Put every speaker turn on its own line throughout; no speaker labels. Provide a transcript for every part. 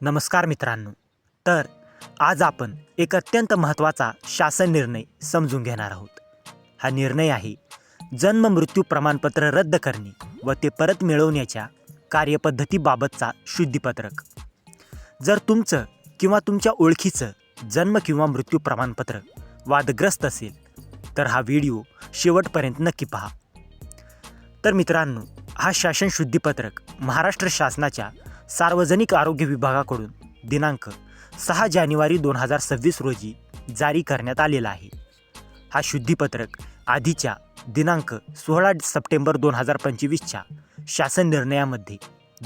नमस्कार मित्रांनो. तर आज आपण एक अत्यंत महत्त्वाचा शासन निर्णय समजून घेणार आहोत. हा निर्णय आहे जन्म मृत्यू प्रमाणपत्र रद्द करणे व ते परत मिळवण्याच्या कार्यपद्धतीबाबतचा शुद्धीपत्रक. जर तुमचं किंवा तुमच्या ओळखीचं जन्म किंवा मृत्यू प्रमाणपत्र वादग्रस्त असेल तर हा व्हिडिओ शेवटपर्यंत नक्की पहा. तर मित्रांनो हा शासन शुद्धीपत्रक महाराष्ट्र शासनाच्या सार्वजनिक आरोग्य विभागाकडून दिनांक सहा जानेवारी दोन हजार सव्वीस रोजी जारी करण्यात आलेला आहे. हा शुद्धीपत्रक आधीच्या दिनांक सोळा सप्टेंबर दोन हजार पंचवीसच्या शासन निर्णयामध्ये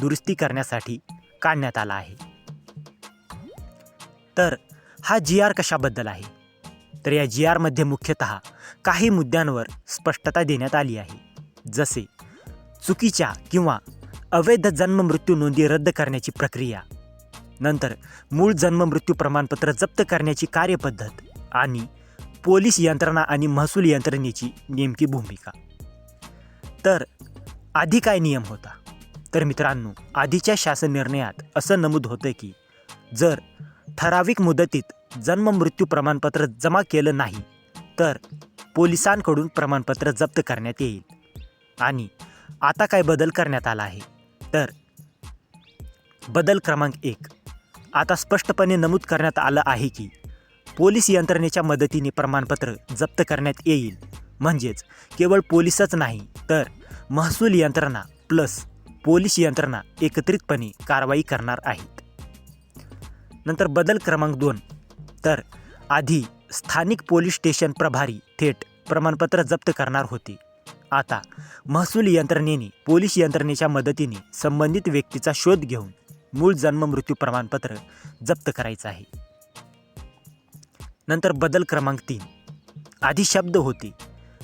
दुरुस्ती करण्यासाठी काढण्यात आला आहे. तर हा जी आर कशाबद्दल आहे? तर या जी आरमध्ये मुख्यतः काही मुद्द्यांवर स्पष्टता देण्यात आली आहे. जसे चुकीच्या किंवा अवैध जन्म मृत्यू नोंदी रद्द करण्याची प्रक्रिया. नंतर मूळ जन्म मृत्यू प्रमाणपत्र जप्त करण्याची कार्यपद्धत आणि पोलीस यंत्रणा आणि महसूल यंत्रणेची नेमकी भूमिका. तर आधी काय नियम होता? तर मित्रांनो आधीच्या शासन निर्णयात असं नमूद होतं की जर ठराविक मुदतीत जन्म मृत्यू प्रमाणपत्र जमा केलं नाही तर पोलिसांकडून प्रमाणपत्र जप्त करण्यात येईल. आणि आता काय बदल करण्यात आला आहे? तर बदल क्रमांक एक. आता स्पष्टपणे नमूद करण्यात आलं आहे की पोलीस यंत्रणेच्या मदतीने प्रमाणपत्र जप्त करण्यात येईल. म्हणजेच केवळ पोलीसच नाही तर महसूल यंत्रणा प्लस पोलीस यंत्रणा एकत्रितपणे कारवाई करणार आहेत. नंतर बदल क्रमांक दोन. तर आधी स्थानिक पोलीस स्टेशन प्रभारी थेट प्रमाणपत्र जप्त करणार होते. आता महसूल यंत्रणेने पोलीस यंत्रणेच्या मदतीने संबंधित व्यक्तीचा शोध घेऊन मूळ जन्म मृत्यू प्रमाणपत्र जप्त करायचं आहे. नंतर बदल क्रमांक तीन. आधी शब्द होते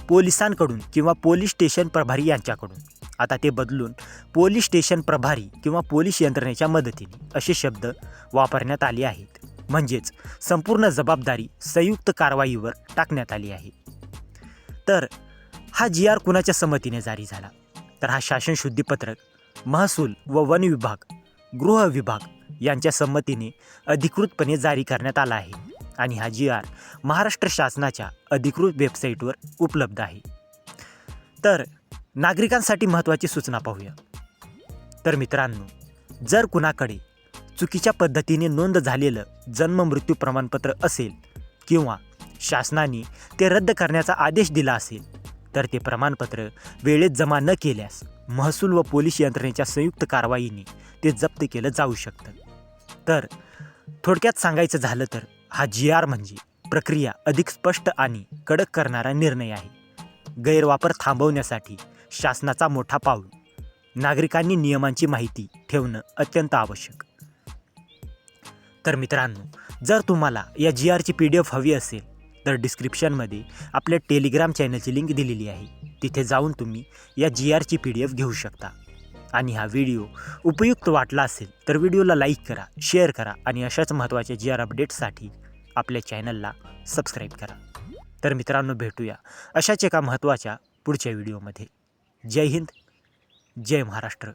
पोलिसांकडून किंवा पोलीस स्टेशन प्रभारी यांच्याकडून. आता ते बदलून पोलीस स्टेशन प्रभारी किंवा पोलीस यंत्रणेच्या मदतीने असे शब्द वापरण्यात आले आहेत. म्हणजेच संपूर्ण जबाबदारी संयुक्त कारवाईवर टाकण्यात आली आहे. तर हा जी आर कुणाच्या संमतीने जारी झाला? तर हा शासन शुद्धीपत्रक महसूल व वन विभाग गृह विभाग यांच्या संमतीने अधिकृतपणे जारी करण्यात आला आहे आणि हा जी आर महाराष्ट्र शासनाच्या अधिकृत वेबसाईटवर उपलब्ध आहे. तर नागरिकांसाठी महत्त्वाची सूचना पाहूया. तर मित्रांनो जर कुणाकडे चुकीच्या पद्धतीने नोंद झालेलं जन्म मृत्यू प्रमाणपत्र असेल किंवा शासनाने ते रद्द करण्याचा आदेश दिला असेल तर ते प्रमाणपत्र वेळेत जमा न केल्यास महसूल व पोलीस यंत्रणेच्या संयुक्त कारवाईने ते जप्त केलं जाऊ शकतं. तर थोडक्यात सांगायचं झालं तर हा जी आर म्हणजे प्रक्रिया अधिक स्पष्ट आणि कडक करणारा निर्णय आहे. गैरवापर थांबवण्यासाठी शासनाचा मोठा पाऊल नागरिकांनी नियमांची माहिती ठेवणं अत्यंत आवश्यक. तर मित्रांनो जर तुम्हाला या जी आरची पी डी एफ हवी असेल तर डिस्क्रिप्शनमध्ये आपल्या टेलिग्राम चॅनलची लिंक दिलेली आहे. तिथे जाऊन तुम्ही या जी आरची पी डी एफ घेऊ शकता. आणि हा व्हिडिओ उपयुक्त वाटला असेल तर व्हिडिओला लाईक करा शेअर करा आणि अशाच महत्त्वाच्या जी आर अपडेट्ससाठी आपल्या चॅनलला सबस्क्राईब करा. तर मित्रांनो भेटूया अशाच एका महत्त्वाच्या पुढच्या व्हिडिओमध्ये जय हिंद जय महाराष्ट्र.